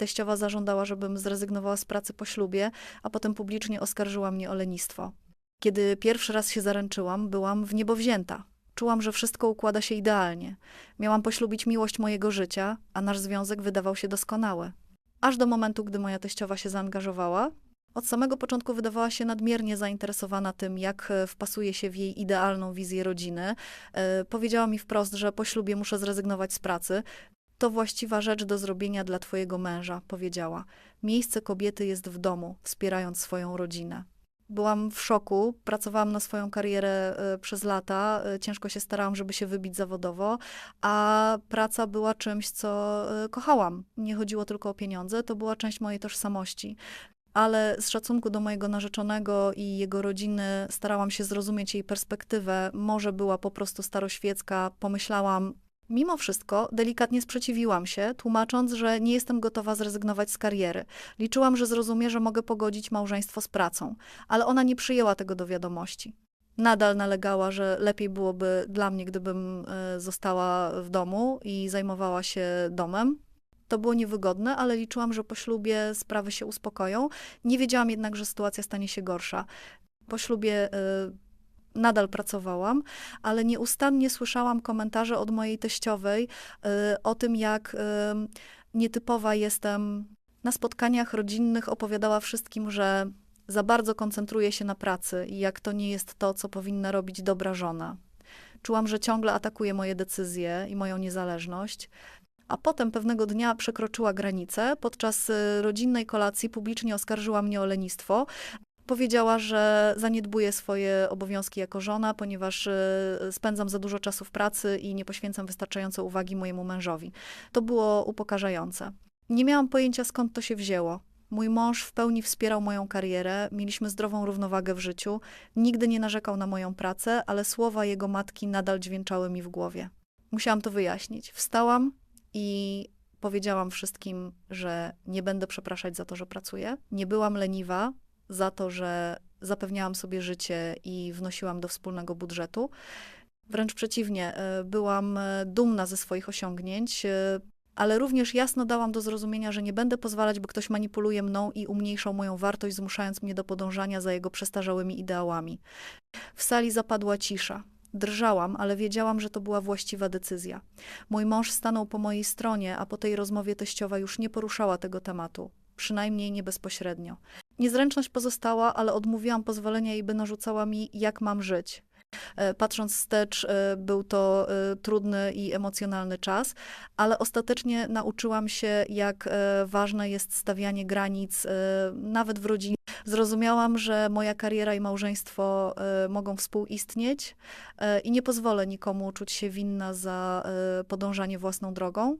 Teściowa zażądała, żebym zrezygnowała z pracy po ślubie, a potem publicznie oskarżyła mnie o lenistwo. Kiedy pierwszy raz się zaręczyłam, byłam w niebo wzięta. Czułam, że wszystko układa się idealnie. Miałam poślubić miłość mojego życia, a nasz związek wydawał się doskonały. Aż do momentu, gdy moja teściowa się zaangażowała. Od samego początku wydawała się nadmiernie zainteresowana tym, jak e, wpasuje się w jej idealną wizję rodziny. E, Powiedziała mi wprost, że po ślubie muszę zrezygnować z pracy. To właściwa rzecz do zrobienia dla twojego męża, powiedziała. Miejsce kobiety jest w domu, wspierając swoją rodzinę. Byłam w szoku, pracowałam na swoją karierę e, przez lata, e, ciężko się starałam, żeby się wybić zawodowo, a praca była czymś, co e, kochałam. Nie chodziło tylko o pieniądze, to była część mojej tożsamości. Ale z szacunku do mojego narzeczonego i jego rodziny starałam się zrozumieć jej perspektywę. Może była po prostu staroświecka, pomyślałam, Mimo wszystko delikatnie sprzeciwiłam się, tłumacząc, że nie jestem gotowa zrezygnować z kariery. Liczyłam, że zrozumie, że mogę pogodzić małżeństwo z pracą, ale ona nie przyjęła tego do wiadomości. Nadal nalegała, że lepiej byłoby dla mnie, gdybym e, została w domu i zajmowała się domem. To było niewygodne, ale liczyłam, że po ślubie sprawy się uspokoją. Nie wiedziałam jednak, że sytuacja stanie się gorsza. Po ślubie e, nadal pracowałam, ale nieustannie słyszałam komentarze od mojej teściowej y, o tym, jak y, nietypowa jestem. Na spotkaniach rodzinnych opowiadała wszystkim, że za bardzo koncentruję się na pracy i jak to nie jest to, co powinna robić dobra żona. Czułam, że ciągle atakuje moje decyzje i moją niezależność. A potem pewnego dnia przekroczyła granicę. Podczas y, rodzinnej kolacji publicznie oskarżyła mnie o lenistwo, Powiedziała, że zaniedbuję swoje obowiązki jako żona, ponieważ y, spędzam za dużo czasu w pracy i nie poświęcam wystarczająco uwagi mojemu mężowi. To było upokarzające. Nie miałam pojęcia skąd to się wzięło. Mój mąż w pełni wspierał moją karierę, mieliśmy zdrową równowagę w życiu, nigdy nie narzekał na moją pracę, ale słowa jego matki nadal dźwięczały mi w głowie. Musiałam to wyjaśnić. Wstałam i powiedziałam wszystkim, że nie będę przepraszać za to, że pracuję. Nie byłam leniwa, za to, że zapewniałam sobie życie i wnosiłam do wspólnego budżetu. Wręcz przeciwnie, e, byłam e, dumna ze swoich osiągnięć, e, ale również jasno dałam do zrozumienia, że nie będę pozwalać, by ktoś manipuluje mną i umniejszał moją wartość, zmuszając mnie do podążania za jego przestarzałymi ideałami. W sali zapadła cisza. Drżałam, ale wiedziałam, że to była właściwa decyzja. Mój mąż stanął po mojej stronie, a po tej rozmowie teściowa już nie poruszała tego tematu, przynajmniej nie bezpośrednio. Niezręczność pozostała, ale odmówiłam pozwolenia jej, by narzucała mi, jak mam żyć. E, Patrząc wstecz, e, był to e, trudny i emocjonalny czas, ale ostatecznie nauczyłam się, jak ważne jest stawianie granic, nawet w rodzinie. Zrozumiałam, że moja kariera i małżeństwo mogą współistnieć i nie pozwolę nikomu czuć się winna za podążanie własną drogą.